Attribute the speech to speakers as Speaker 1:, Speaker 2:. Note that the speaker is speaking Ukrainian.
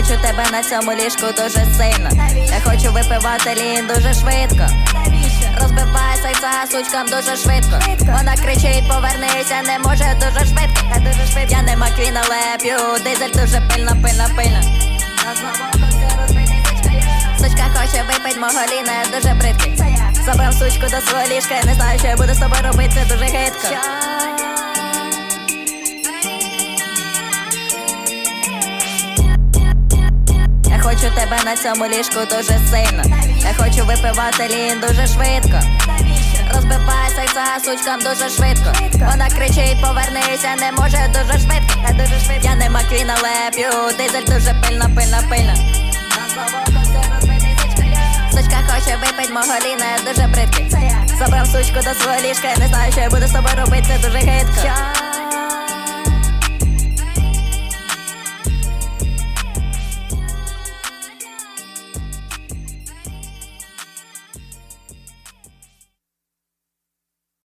Speaker 1: хочу тебе на цьому ліжку дуже сильно. Я хочу випивати лін дуже швидко. Розбивай серця сучкам дуже швидко. Вона кричить, повернися, не може дуже швидко. Я дуже швидко. Я не Маквін, але п'ю дизель дуже пильно, пильно, пильно. Сучка хоче випить мого ліна, я дуже бридкий. Забрав сучку до свого ліжка, я не знаю, що я буду з тобою робити, дуже гидко. Хочу тебе на цьому ліжку дуже сильно. Я хочу випивати лін дуже швидко. Розбивай серця сучкам дуже швидко. Вона кричить, повернися, не може дуже швидко. Я дуже швидко. Я не Маквін, але п'ю дизель дуже пильно, пильно, пильно. Сучка хоче випить мого ліна, я дуже бридкий. Забрав сучку до свого ліжка, я не знаю, що я буду з тобою робити, це дуже гидко.